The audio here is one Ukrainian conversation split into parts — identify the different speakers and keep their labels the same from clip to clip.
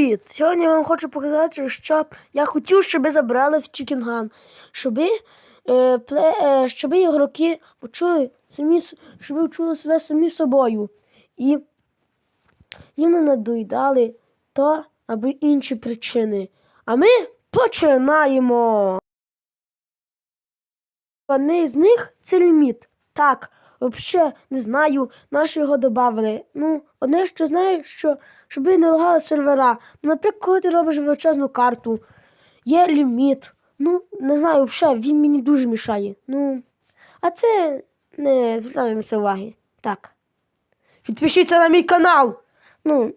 Speaker 1: Привіт! Сьогодні я вам хочу показати, що я хотів, щоб забрали в Чікінган. Щоб, е, пле, е, щоб ігроки почули самі, щоб ви себе самі собою. І їм не надоїдали то або інші причини. А ми починаємо. Одне з них це ліміт. Так, взагалі не знаю, на що його додали. Ну, одне, що знаю, що щоб не лагали сервера. Ну, наприклад, коли ти робиш величезну карту, є ліміт. Ну, не знаю, взагалі, він мені дуже мішає. Ну, а це не звертаємося уваги. Так. Підпишіться на мій канал. Ну,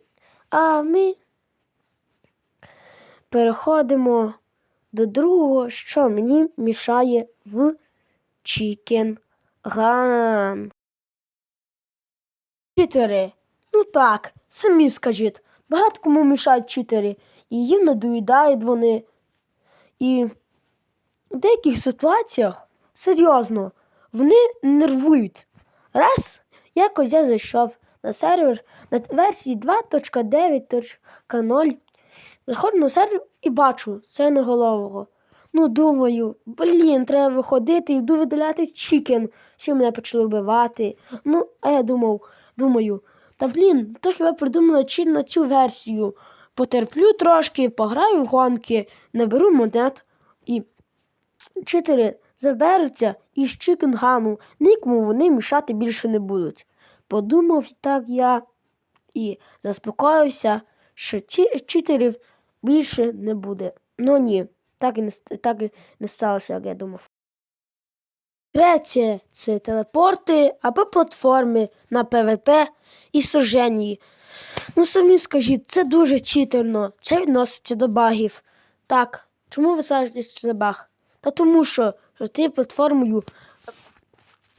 Speaker 1: а ми переходимо до другого, що мені мішає в Chicken Run. Читери. Ну так, самі скажіть. Багато кому мішають читери. І їм надоїдають вони. І в деяких ситуаціях, серйозно, вони нервують. Раз якось я зайшов на сервер на версії 2.9.0. Заходжу на сервер і бачу сиреноголового. Ну, думаю, блін, треба виходити і йду видаляти чікен, що мене почали вбивати. Ну, а я думав, думаю, та блін, то хіба придумали чи на цю версію. Потерплю трошки, пограю в гонки, наберу монет і чотири заберуться із Чікенгану, нікому вони мішати більше не будуть. Подумав так я і заспокоївся, що ці читерів більше не буде. Ну ні, так і не, так і не сталося, як я думав. Третє це телепорти або платформи на ПВП і сожженні. Ну, самі скажіть, це дуже читерно, це відноситься до багів. Так, чому ви сажаєте що це баг? Та тому що, ти платформою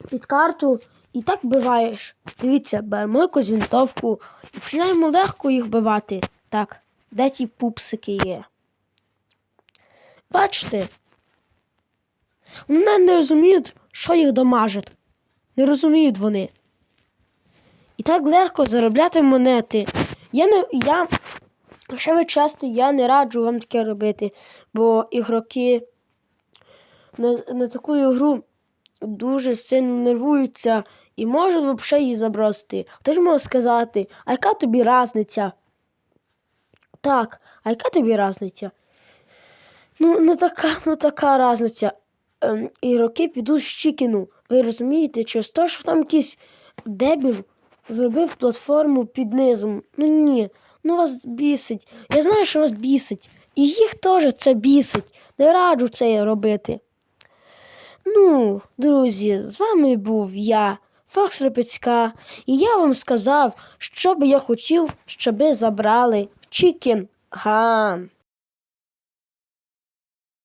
Speaker 1: під карту і так вбиваєш. Дивіться, беремо якусь винтовку і починаємо легко їх вбивати. Так, де ті пупсики є? Бачите? Вони не розуміють, що їх домажить. Не розуміють вони. І так легко заробляти монети. Я не. Я, якщо ви часто, я не раджу вам таке робити, бо ігроки на, на таку ігру дуже сильно нервуються і можуть взагалі її забросити. Хто ж може сказати, а яка тобі різниця? Так, а яка тобі різниця? Ну, не така, ну така різниця. Ем, ігроки підуть з Чікіну. Ви розумієте, через те, що там якийсь дебіл зробив платформу під низом. Ну ні, ну вас бісить. Я знаю, що вас бісить. І їх теж це бісить. Не раджу це робити. Ну, друзі, з вами був я, Фокс Репецька, і я вам сказав, що би я хотів, щоб ви забрали в Чікін Ган.